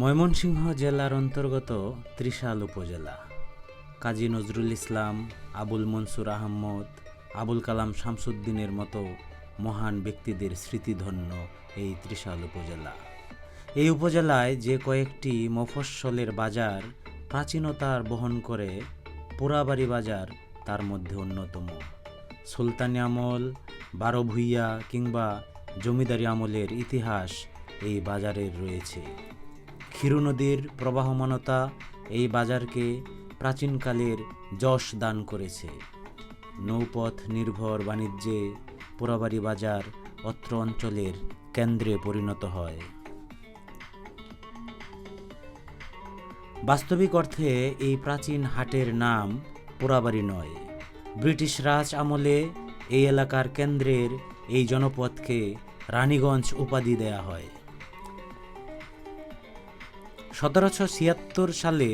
ময়মনসিংহ জেলার অন্তর্গত ত্রিশাল উপজেলা। কাজী নজরুল ইসলাম, আবুল মনসুর আহমদ, আবুল কালাম শামসুদ্দিনের মতো মহান ব্যক্তিদের স্মৃতিধন্য এই ত্রিশাল উপজেলা। এই উপজেলায় যে কয়েকটি মফস্বলের বাজার প্রাচীনতার বহন করে, পোড়াবাড়ি বাজার তার মধ্যে অন্যতম। সুলতানি আমল, বারো ভুইয়া কিংবা জমিদারি আমলের ইতিহাস এই বাজারের রয়েছে। ক্ষীর নদীর প্রবাহমানতা এই বাজারকে প্রাচীনকালের যশ দান করেছে। নৌপথ নির্ভর বাণিজ্যে পোড়াবাড়ি বাজার অত্র অঞ্চলের কেন্দ্রে পরিণত হয়। বাস্তবিক অর্থে এই প্রাচীন হাটের নাম পোড়াবাড়ি নয়। ব্রিটিশ রাজ আমলে এই এলাকার কেন্দ্রের এই জনপথকে রানীগঞ্জ উপাধি দেয়া হয়। সতেরোশো ছিয়াত্তর সালে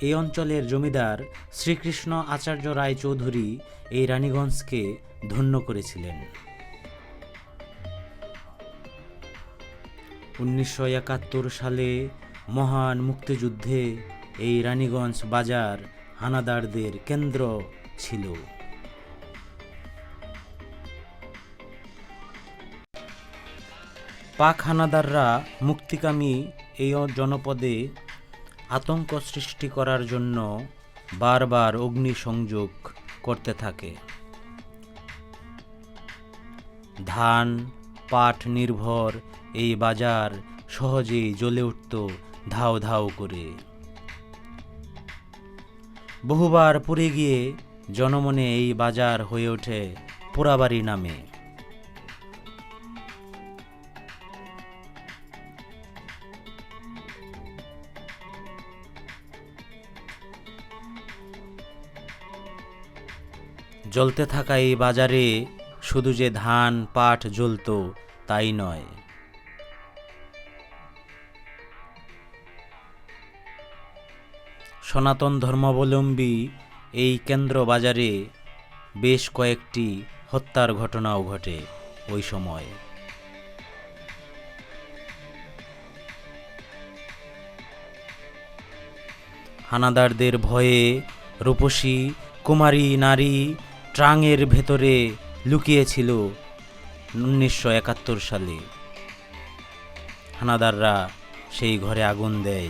এই অঞ্চলের জমিদার শ্রীকৃষ্ণ আচার্য রায় চৌধুরী এই রানীগঞ্জকে ধন্য করেছিলেন। উনিশশো একাত্তর সালে মহান মুক্তিযুদ্ধে এই রানীগঞ্জ বাজার হানাদারদের কেন্দ্র ছিল। পাক হানাদাররা মুক্তিকামী এই জনপদে আতঙ্ক সৃষ্টি করার জন্য বারবার অগ্নিসংযোগ করতে থাকে। ধান, পাট নির্ভর এই বাজার সহজেই জ্বলে উঠত ধাও ধাও করে। বহুবার পুড়ে গিয়ে জনমনে এই বাজার হয়ে ওঠে পোড়াবাড়ি নামে। জ্বলতে থাকা এই বাজারে শুধু যে ধান, পাট জ্বলতো, তাই নয়। সনাতন ধর্মাবলম্বী এই কেন্দ্র বাজারে বেশ কয়েকটি হত্যার ঘটনাও ঘটে ওই সময়। হানাদারদের ভয়ে রূপসী, কুমারী, নারী ট্রাঙের ভেতরে লুকিয়েছিল উনিশশো একাত্তর সালে। হানাদাররা সেই ঘরে আগুন দেয়।